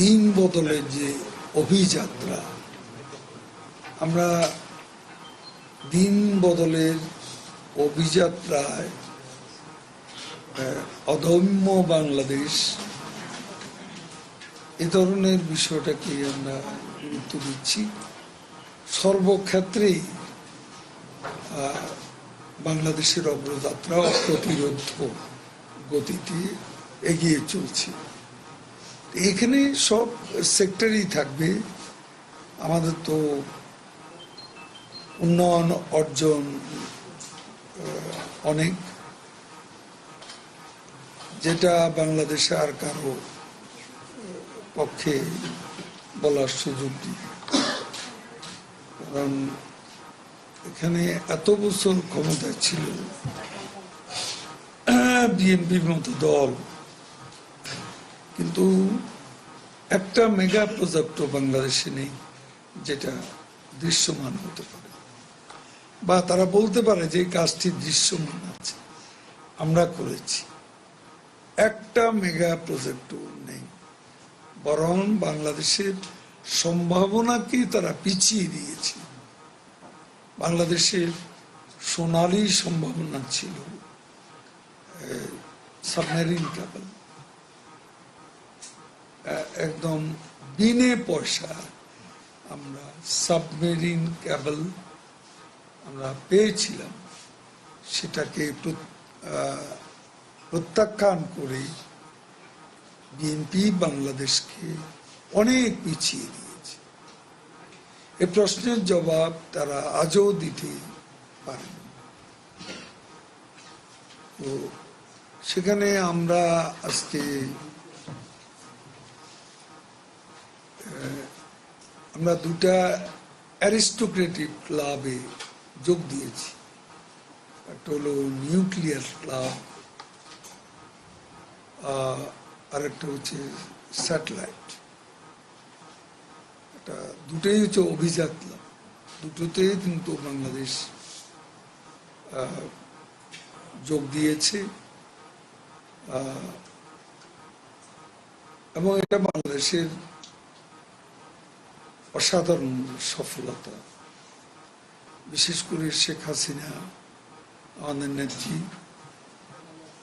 দিন বদলের যে অভিযাত্রা, আমরা দিন বদলের অভিযাত্রায় অদম্য বাংলাদেশ, এ ধরনের বিষয়টাকে আমরা গুরুত্ব দিচ্ছি। সর্বক্ষেত্রেই বাংলাদেশের অগ্রযাত্রা অপ্রতিরোধ গতিতে এগিয়ে চলছে। এখানে সব সেক্টরই থাকবে। আমাদের তো উন্নয়ন, অর্জন অনেক। যেটা বাংলাদেশে আর কারও পক্ষে বলার সুযোগ নেই। কারণ এখানে এত বছর ক্ষমতা ছিল। বিএনপির মতো দল কিন্তু একটা মেগা প্রজেক্ট বাংলাদেশে নেই, যেটা দৃশ্যমান হতে পারে। বা তারা বলতে পারে যে কাজটি দৃশ্যমান আছে। আমরা করেছি। একটা মেগা প্রজেক্টও নেই। বরং বাংলাদেশের সম্ভাবনাকে তারা পিছিয়ে দিয়েছে। বাংলাদেশের সোনালী সম্ভাবনা ছিল সাবমেরিন কেবল একদম বিনে পয়সা আমরা সাবমেরিন কেবল আমরা পেয়েছিলাম। সেটাকে প্রত্যাখ্যান করে বিএনপি বাংলাদেশকে অনেক পিছিয়ে দিয়েছে। এ প্রশ্নের জবাব তারা আজও দিতে পারেন। তো সেখানে আমরা আজকে আমরা দুটা অ্যারিস্টোক্রেটিক ক্লাবে যোগ দিয়েছি। একটা হলো নিউক্লিয়ার ক্লাব আর একটা হচ্ছে স্যাটেলাইট এটা দুটোই হচ্ছে অভিজাত ক্লাব দুটোতেই কিন্তু বাংলাদেশ যোগ দিয়েছে। এবং এটা বাংলাদেশের অসাধারণ সফলতা। বিশেষ করে শেখ হাসিনা, আমাদের নেত্রী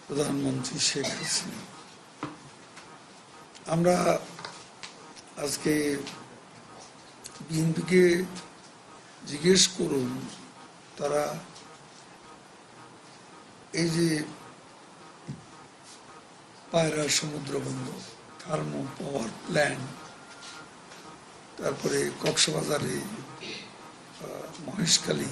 প্রধানমন্ত্রী শেখ হাসিনা। আমরা আজকে বিএনপিকে জিজ্ঞেস করুন, তারা এই যে পায়রা সমুদ্র বন্দর থার্মো পাওয়ার প্ল্যান্ট তারপরে কক্সবাজারে মহেশখালী